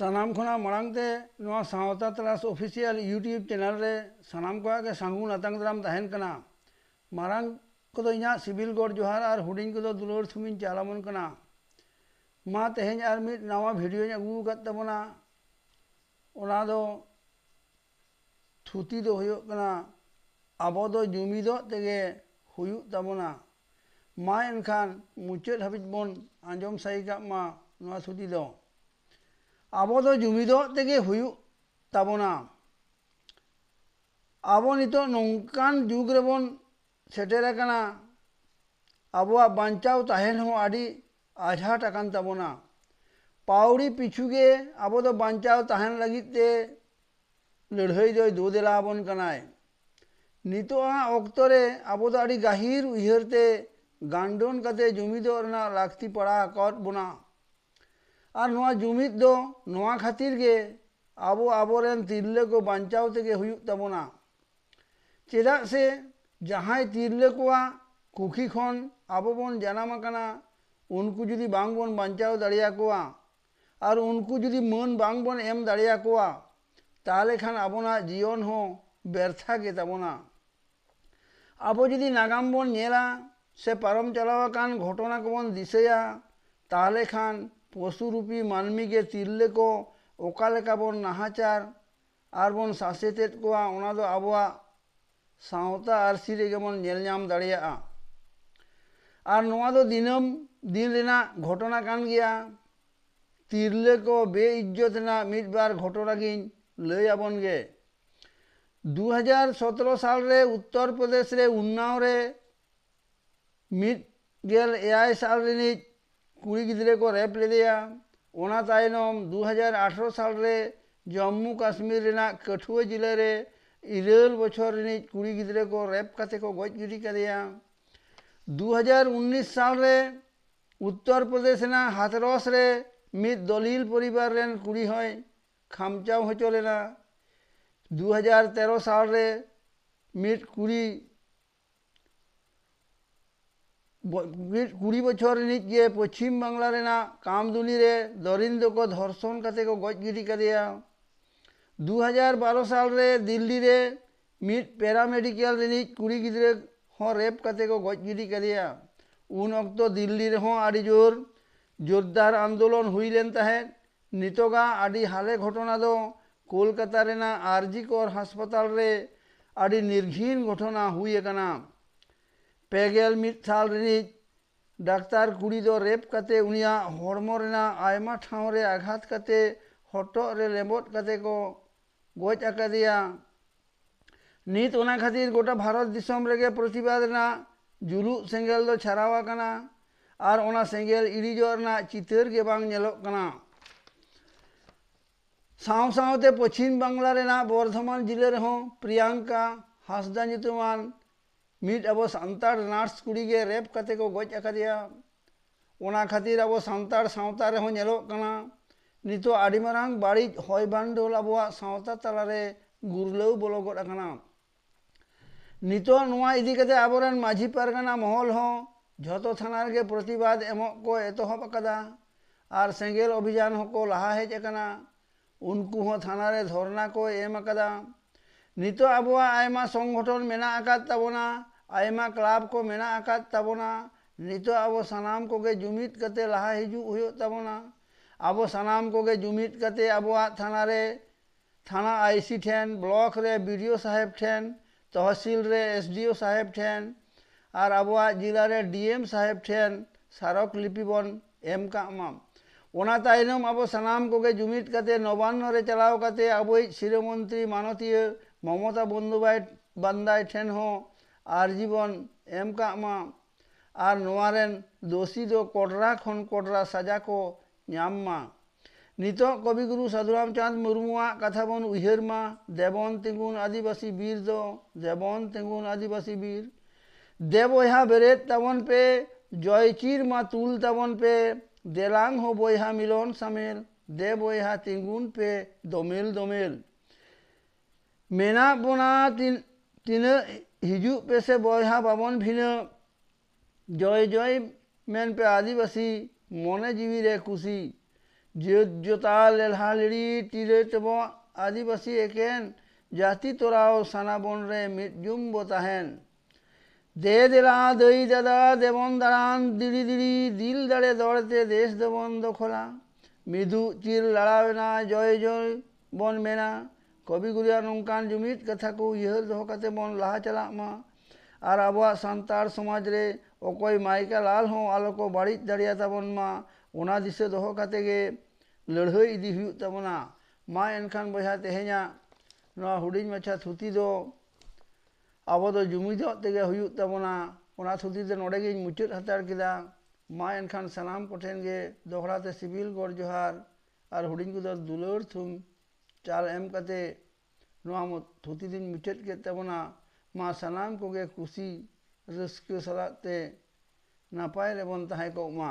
ᱥᱟᱱᱟᱢ ᱠᱷᱚᱱᱟᱜ ᱢᱟᱲᱟᱝ ᱛᱮ ᱱᱚᱣᱟ ᱥᱟᱶᱛᱟ ᱛᱟᱨᱟᱥ ᱚᱯᱷᱤᱥᱤᱭᱟᱞ ᱤᱭᱩᱴᱩᱵᱽ ᱪᱮᱱᱮᱞ ᱨᱮ ᱥᱟᱱᱟᱢ ᱠᱚᱣᱟᱜ ᱜᱮ ᱥᱟᱹᱜᱩᱱ ᱟᱛᱟᱝ ᱫᱟᱨᱟᱢ ᱛᱟᱦᱮᱱ ᱠᱟᱱᱟ ᱢᱟᱨᱟᱝ ᱠᱚᱫᱚ ᱤᱧᱟᱹᱜ ᱥᱤᱵᱤᱞ ᱜᱚᱰ ᱡᱚᱦᱟᱨ ᱟᱨ ᱦᱩᱰᱤᱧ ᱠᱚᱫᱚ ᱫᱩᱞᱟᱹᱲ ᱛᱷᱩᱢᱤᱧ ᱪᱟᱞ ᱟᱵᱚᱱ ᱠᱟᱱᱟ ᱢᱟ ᱛᱮᱦᱮᱧ ᱟᱨ ᱢᱤᱫ ᱱᱟᱣᱟ ᱵᱷᱤᱰᱤᱭᱳᱧ ᱟᱹᱜᱩ ᱟᱠᱟᱫ ᱛᱟᱵᱚᱱᱟ ᱚᱱᱟ ᱫᱚ ᱛᱷᱩᱛᱤ ᱫᱚ ᱦᱩᱭᱩᱜ ᱠᱟᱱᱟ ᱟᱵᱚ ᱫᱚ ᱡᱩᱢᱤᱫᱚᱜ ᱛᱮᱜᱮ ᱦᱩᱭᱩᱜ ᱛᱟᱵᱚᱱᱟ ᱢᱟ ᱮᱱᱠᱷᱟᱱ ᱢᱩᱪᱟᱹᱫ ᱦᱟᱹᱵᱤᱡ ᱵᱚᱱ ᱟᱸᱡᱚᱢ ᱥᱟᱹᱦᱤ ᱠᱟᱜ ᱢᱟ ᱱᱚᱣᱟ ᱛᱷᱩᱛᱤ ᱫᱚ ᱟᱵᱚ ᱫᱚ ᱡᱩᱢᱤᱫᱚᱜ ᱛᱮᱜᱮ ᱦᱩᱭᱩᱜ ᱛᱟᱵᱚᱱᱟ ᱟᱵᱚ ᱱᱤᱛᱚᱜ ᱱᱚᱝᱠᱟᱱ ᱡᱩᱜᱽ ᱨᱮᱵᱚᱱ ᱥᱮᱴᱮᱨ ᱟᱠᱟᱱᱟ ᱟᱵᱚᱣᱟᱜ ᱵᱟᱧᱪᱟᱣ ᱛᱟᱦᱮᱱ ᱦᱚᱸ ᱟᱹᱰᱤ ᱟᱡᱷᱟᱴ ᱟᱠᱟᱱ ᱛᱟᱵᱚᱱᱟ ᱯᱟᱣᱲᱤ ᱯᱤᱪᱷᱩ ᱜᱮ ᱟᱵᱚ ᱫᱚ ᱵᱟᱧᱪᱟᱣ ᱛᱟᱦᱮᱱ ᱞᱟᱹᱜᱤᱫ ᱛᱮ ᱞᱟᱹᱲᱦᱟᱹᱭ ᱫᱚᱭ ᱫᱳ ᱫᱮᱞᱟ ᱟᱵᱚᱱ ᱠᱟᱱᱟᱭ ᱱᱤᱛᱚᱜᱟᱜ ᱚᱠᱛᱚ ᱨᱮ ᱟᱵᱚ ᱫᱚ ᱟᱹᱰᱤ ᱜᱟᱹᱦᱤᱨ ᱩᱭᱦᱟᱹᱨ ᱛᱮ ᱜᱟᱱᱰᱳᱱ ᱠᱟᱛᱮ ᱡᱩᱢᱤᱫᱚᱜ ᱨᱮᱱᱟᱜ ᱞᱟᱹᱠᱛᱤ ᱯᱟᱲᱟᱣ ᱟᱠᱟᱫ ᱵᱚᱱᱟ और नवा जुमित दो नवा खातिर के आबो आबोरेन तिरले को बचाव तगे हुयुक तबोना चेदा से जहाँ तिरले को कुखी खन आबो बन जनाम कना उनको जुदी बांग बन बचाव दड़िया को और उनको जुदी मन बांग बन एम दड़िया को ताले खान आबोना बन नेला से परम घटना को बन दिसेया पशुरूपी मानमी के तिरले को ओकालेका बन नाहाचार और बन सासेतेत कोआ ओना दो आबोआ सावता आरसी रेगे बन नेल नाम दाड़िया और नोआ दो दिन रेना घटना कान गया तिरले को बेइज्जत मिट बार घटना लय आबन गे 2017 साल रे उत्तर प्रदेश रे उन्नाव रे मिट गेल एआई साल रे कुड़ी गिदरे को रेप ले दिया ओना तायनम 2018 साल रे जम्मू कश्मीर रेना कठुआ ज़िले रे इरेल बछर रे कुड़ी गिदरे को रेप काते को गज गिरी कर दिया 2019 साल रे उत्तर प्रदेश ना हाथरस रे मिद दलिल परिवार रेन कुड़ी होय खामचाव हो चलेना 2013 साल रे मिद कुड़ी बचर ये पश्चिम बांगला रेना कामदुनी को धर्षण करते को गज गिरी कर दिया दो हज़ार साल रे दिल्ली रे मीट पैरा मेडिकल कुड़ी गिद्रे हों रेप करते को गज गिरी का दिया उन वक्त तो दिल्ली रे हों आड़ी ज़ोर जोरदार आंदोलन हुई लेनता है नितोगा आड़ी हाले घटना दो कोलकाता रेना आरजी हस्पताल रे आड़ी निर्घीन घटना हुई कना पेगेल मिद साल रिनिज डाक्तार कुड़ी दो रेप कते, उनिया हड़मो रेना आयमा ठाव रे, आघात कते, हटो रे लेबोट कते को गोज अकादिया नीत ओना खातिर गोटा भारत दिसम रेगे प्रतिबाद जुलू छरावा कना और चितर के सावते पश्चिम बांग्ला बर्धमान ज़िले रे हो, प्रियंका, हासदा ᱢᱤᱫ ᱟᱵᱚ ᱥᱟᱱᱛᱟᱲ ᱱᱟᱨᱥ ᱠᱩᱲᱤ ᱜᱮ ᱨᱮᱯ ᱠᱟᱛᱮ ᱠᱚ ᱜᱚᱡ ᱟᱠᱟᱫᱮᱭᱟ ᱚᱱᱟ ᱠᱷᱟᱹᱛᱤᱨ ᱟᱵᱚ ᱥᱟᱱᱛᱟᱲ ᱥᱟᱶᱛᱟ ᱨᱮᱦᱚᱸ ᱧᱮᱞᱚᱜ ᱠᱟᱱᱟ ᱱᱤᱛᱚᱜ ᱟᱹᱰᱤ ᱢᱟᱨᱟᱝ ᱵᱟᱹᱲᱤᱡ ᱦᱚᱭ ᱵᱟᱱᱰᱳᱞ ᱟᱵᱚᱣᱟᱜ ᱥᱟᱶᱛᱟ ᱛᱟᱞᱟᱨᱮ ᱜᱩᱨᱞᱟᱹᱣ ᱵᱚᱞᱚ ᱜᱚᱫ ᱟᱠᱟᱱᱟ ᱱᱤᱛᱚᱜ ᱱᱚᱣᱟ ᱤᱫᱤ ᱠᱟᱛᱮ ᱟᱵᱚᱨᱮᱱ ᱢᱟᱺᱡᱷᱤ ᱯᱟᱨᱜᱟᱱᱟ ᱢᱚᱦᱚᱞ ᱦᱚᱸ ᱡᱷᱚᱛᱚ ᱛᱷᱟᱱᱟ ᱨᱮᱜᱮ ᱯᱨᱚᱛᱤᱵᱟᱫ ᱮᱢᱚᱜ ᱠᱚ ᱮᱛᱚᱦᱚᱵ ᱟᱠᱟᱫᱟ ᱟᱨ ᱥᱮᱸᱜᱮᱞ ᱚᱵᱷᱤᱡᱟᱱ ᱦᱚᱸᱠᱚ ᱞᱟᱦᱟ ᱦᱮᱡ ᱟᱠᱟᱱᱟ ᱩᱱᱠᱩ ᱦᱚᱸ ᱛᱷᱟᱱᱟ ᱨᱮ ᱫᱷᱚᱨᱱᱟ ᱠᱚ ᱮᱢ ᱟᱠᱟᱫᱟ ᱱᱤᱛᱚᱜ ᱟᱵᱚᱣᱟᱜ ᱟᱭᱢᱟ ᱥᱚᱝᱜᱚᱴᱷᱚᱱ ᱢᱮᱱᱟᱜ ᱟᱠᱟᱫ ᱛᱟᱵᱚᱱᱟ आयमा क्लाब को मेना आकात तबना, नितो अब सनाम को गे जुमित कते लहा हिजु हुयो तबना। अब सनाम को गे जुमित कते अब थाना आईसी ठेन, ब्लॉक रे, बीडीओ साहेब ठेन, तहसील रे, एसडीओ साहेब ठेन और अब जिला रे, डीएम साहेब ठेन, सारक लिपि बन, एम का माम ओना तायनम अब सनाम को जुमित कते नवान्न चलाव कते अब शिरोमंत्री मानतीय ममता बंदोबाय बंदाय ठेन हो। ᱟᱨᱡᱤᱵᱚᱱ ᱮᱢ ᱠᱟᱜ ᱢᱟ ᱟᱨ ᱱᱚᱣᱟ ᱨᱮᱱ ᱫᱳᱥᱤ ᱫᱚ ᱠᱚᱴᱨᱟ ᱠᱷᱚᱱ ᱠᱚᱴᱨᱟ ᱥᱟᱡᱟ ᱠᱚ ᱧᱟᱢ ᱢᱟ ᱱᱤᱛᱚᱜ ᱠᱚᱵᱤᱜᱩᱨᱩ ᱥᱟᱫᱷᱩ ᱨᱟᱢᱪᱟᱸᱫᱽ ᱢᱩᱨᱢᱩᱣᱟᱜ ᱠᱟᱛᱷᱟ ᱵᱚᱱ ᱩᱭᱦᱟᱹᱨ ᱢᱟ ᱫᱮᱵᱚᱱ ᱛᱤᱸᱜᱩᱱ ᱟᱹᱫᱤᱵᱟᱹᱥᱤ ᱵᱤᱨ ᱫᱚ ᱫᱮᱵᱚᱱ ᱛᱤᱸᱜᱩᱱ ᱟᱹᱫᱤᱵᱟᱹᱥᱤ ᱵᱤᱨ দেবহা বেরেত তাবন পে জয়চির মা তুল তাবন পে দেলাং হো বইহা মিলন সামেল দেবহা তিঙ্গুন পে দমেল দমেল মেনা বোনা তিন ᱛᱤᱱᱟᱹᱜ ᱦᱤᱡᱩᱜ ᱯᱮᱥᱮ ᱵᱚᱭᱦᱟ ᱵᱟᱵᱚᱱ ᱵᱷᱤᱱᱟᱹ ᱡᱚᱭ ᱡᱚᱭ ᱢᱮᱱᱯᱮ ᱟᱹᱫᱤᱵᱟᱹᱥᱤ ᱢᱚᱱᱮ ᱡᱤᱣᱤ ᱨᱮ ᱠᱩᱥᱤ ᱡᱟᱹᱛ ᱡᱚᱛᱟ ᱞᱮᱞᱦᱟ ᱞᱤᱲᱤ ᱴᱤᱨᱟᱹ ᱴᱚᱵᱚ ᱟᱹᱫᱤᱵᱟᱹᱥᱤ ᱮᱠᱮᱱ ᱡᱟᱹᱛᱤ ᱛᱚᱨᱟᱣ ᱥᱟᱱᱟᱵᱚᱱ ᱨᱮ ᱢᱤᱫ ᱡᱩᱢᱵᱚ ᱛᱟᱦᱮᱱ দে দেলা দই দাদা দেবন দাঁড়ান দিড়ি দিড়ি দিল দাঁড়ে দড়তে দেশ দেবন দখলা মৃদু চির লড়াবে না জয় জয় বন মেনা ᱠᱚᱵᱤ ᱜᱩᱨᱩᱭᱟᱜ ᱱᱚᱝᱠᱟᱱ ᱡᱩᱢᱤᱫ ᱠᱟᱛᱷᱟ ᱠᱚ ᱩᱭᱦᱟᱹᱨ ᱫᱚᱦᱚ ᱠᱟᱛᱮ ᱵᱚᱱ ᱞᱟᱦᱟ ᱪᱟᱞᱟᱜ ᱢᱟ ᱟᱨ ᱟᱵᱚᱣᱟᱜ ᱥᱟᱱᱛᱟᱲ ᱥᱚᱢᱟᱡᱽ ᱨᱮ ᱚᱠᱚᱭ ᱢᱟᱭᱠᱟ ᱞᱟᱞ ᱦᱚᱸ ᱟᱞᱚ ᱠᱚ ᱵᱟᱹᱲᱤᱡ ᱫᱟᱲᱮᱭᱟᱛᱟᱵᱚᱱ ᱢᱟ ᱚᱱᱟ ᱫᱤᱥᱟᱹ ᱫᱚᱦᱚ ᱠᱟᱛᱮ ᱜᱮ ᱞᱟᱹᱲᱦᱟᱹᱭ ᱤᱫᱤ ᱦᱩᱭᱩᱜ ᱛᱟᱵᱚᱱᱟ ᱢᱟ ᱮᱱᱠᱷᱟᱱ ᱵᱚᱭᱦᱟ ᱛᱮᱦᱮᱧᱟᱜ ᱱᱚᱣᱟ ᱦᱩᱰᱤᱧ ᱢᱟᱪᱷᱟ ᱛᱷᱩᱛᱤ ᱫᱚ ᱟᱵᱚ ᱫᱚ ᱡᱩᱢᱤᱫᱚᱜ ᱛᱮᱜᱮ ᱦᱩᱭᱩᱜ ᱛᱟᱵᱚᱱᱟ ᱚᱱᱟ ᱛᱷᱩᱛᱤ ᱫᱚ ᱱᱚᱰᱮ ᱜᱤᱧ ᱢᱩᱪᱟᱹᱫ ᱦᱟᱛᱟᱲ ᱠᱮᱫᱟ ᱢᱟ एनखान सामान कोठन के दोहराते सिविल गोर जोहार और हुडिंग को दुलर थुम ᱪᱟᱞ ᱮᱢ ᱠᱟᱛᱮ ᱱᱚᱣᱟ ᱛᱷᱩᱛᱤ ᱫᱚᱧ ᱢᱩᱪᱟᱹᱫ ᱠᱮᱫ ᱛᱟᱵᱚᱱᱟ ᱢᱟ ᱥᱟᱱᱟᱢ ᱠᱚᱜᱮ ᱠᱩᱥᱤ ᱨᱟᱹᱥᱠᱟᱹ ᱥᱟᱞᱟᱜ ᱛᱮ ᱱᱟᱯᱟᱭ ᱨᱮᱵᱚᱱ ᱛᱟᱦᱮᱸ ᱠᱚᱜ ᱢᱟ